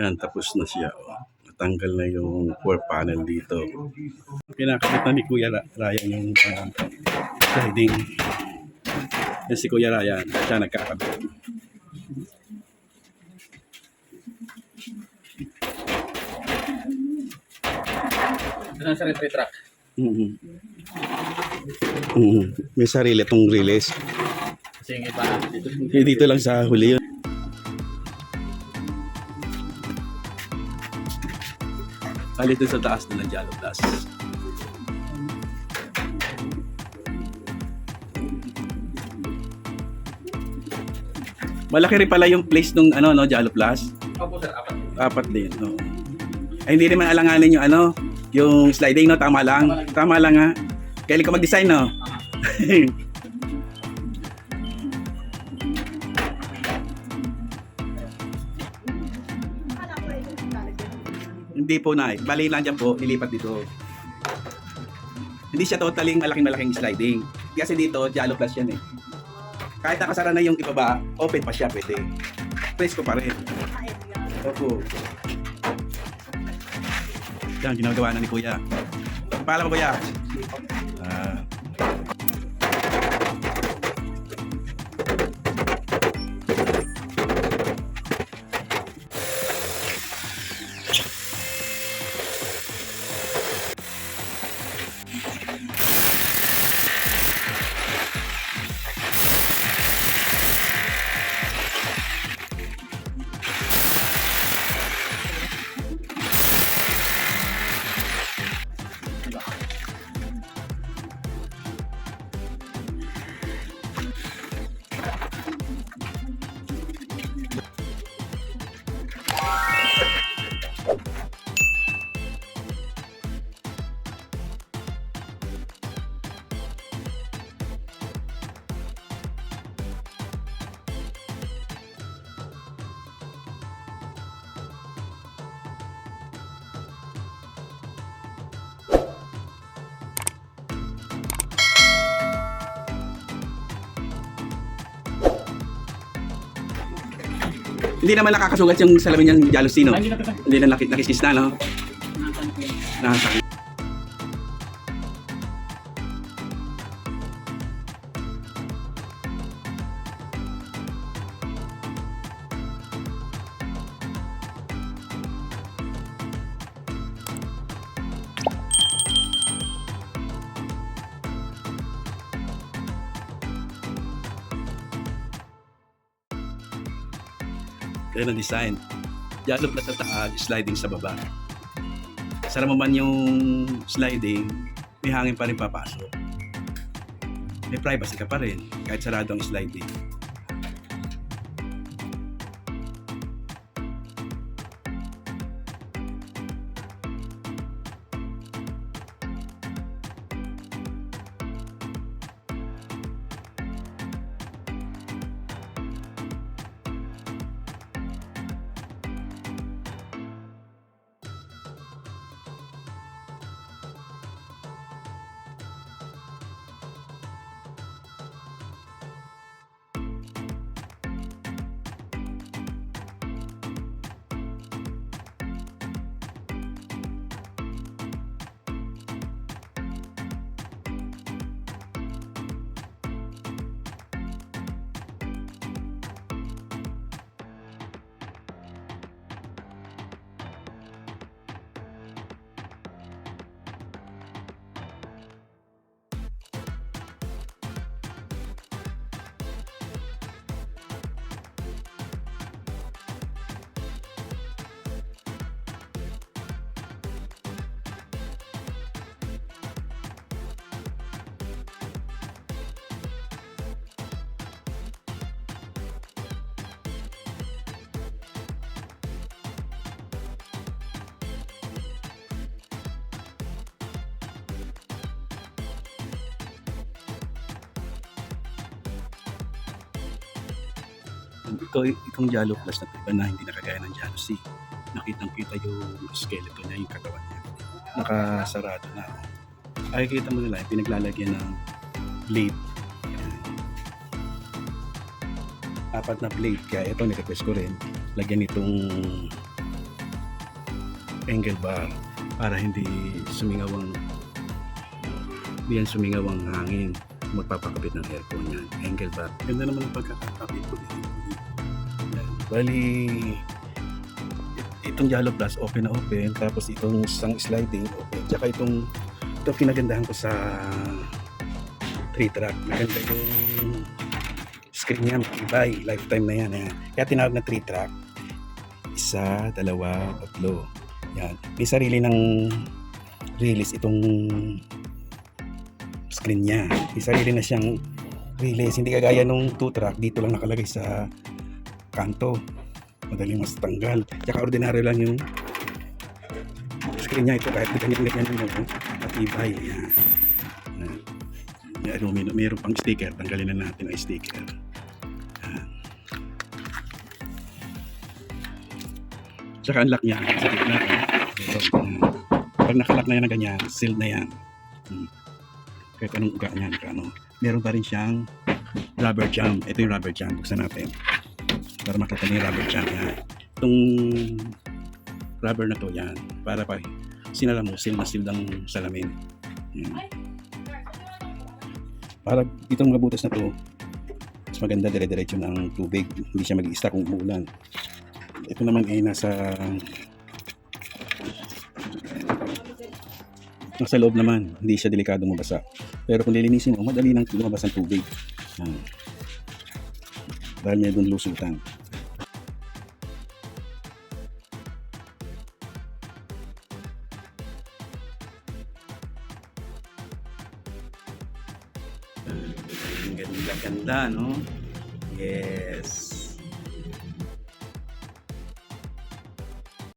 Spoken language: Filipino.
Yan, tapos na siya. Oh. Natanggal na yung core panel dito. Kinakabit na ni Kuya Ryan yung uh, sliding. Yan si Kuya Ryan, siya nagkakabit. Doon sa retreat track. Mhm. Mhm. May sarili itong release. Kasi yung iba, dito. Dito lang sa huli yun. Bali dun sa taas na ng Jalo Plus. Malaki rin pala yung place nung ano no Jalo Plus. Opo sir, apat. Apat din. No. Ay, hindi naman alanganin yung ano, yung sliding no, tama lang. Tama lang ha. Kailan ka mag-design no? Hindi po na. Bali lang dyan po, nilipat dito. Hindi siya totaling malaking-malaking sliding. Kasi dito, Jalo Plus yan eh. Kahit nakasara na yung ibaba, open pa siya, pwede. Presko pa rin. Opo. Yan, ginagawa na ni Kuya. Paalam Kuya. Ah. Hindi naman nakakasugat yung salamin niyang Jalosino. Ay, hindi na nakit nakisis na, no? Nasaan na design. Yellow plus sa taas, sliding sa baba. Sara mo man yung sliding, may hangin pa rin papasok. May privacy ka pa rin, kahit sarado ang sliding. Ito, itong Jalo Plus na iba na hindi nakagaya ng Jalo C. Nakitang kita yung skeleton niya, yung katawan niya. Nakasarado na. Ay, kita mo nila, pinaglalagyan ng blade. Apat na blade, kaya ito, nirequest ko rin. Lagyan itong angle bar para hindi sumingaw ang hindi yan sumingaw ang hangin magpapakabit ng aircon yan. Angle bar ganda naman ang pagkakakabit ko. Dito bali itong Jalo Plus open na open. Tapos itong isang sliding open. Tsaka itong ito kinagandahan ko sa 3 track. Maganda yung screen niya matibay. Lifetime na yan yan kaya tinawag na 3 track. Isa, dalawa, tatlo. Yan. May sarili ng release itong screen niya. May sarili na siyang release. Hindi kagaya nung 2 track dito lang nakalagay sa kanto. Madaling mas tanggal. Tsaka ordinary lang yung screen niya. Ito kahit ganyan-ganyan yung matibay yan. Yan aluminum mayroon pang sticker. Tanggalin na natin ang sticker. Yan. Tsaka ang lock niya. Sa gitna pag nakalock na yan ng ganyan sealed na yan. Hmm. Kahit anong uga niyan ano meron pa rin siyang rubber jam. Ito yung rubber jam buksan natin. Para makita niyo yung rubber jam yan. Itong rubber na to yan. Para pa sinala mo seal na seal ng salamin. Yan. para itong mga butas na to mas maganda dire-diretso ng tubig. Hindi siya mag-i-stack kung umuulan. Ito naman ay nasa nasa loob naman hindi siya delikado mabasa pero kung lilinisin mo madali nang lumabas ang tubig yan. dahil doon lusutan Ang ganda-ganda, no? Yes.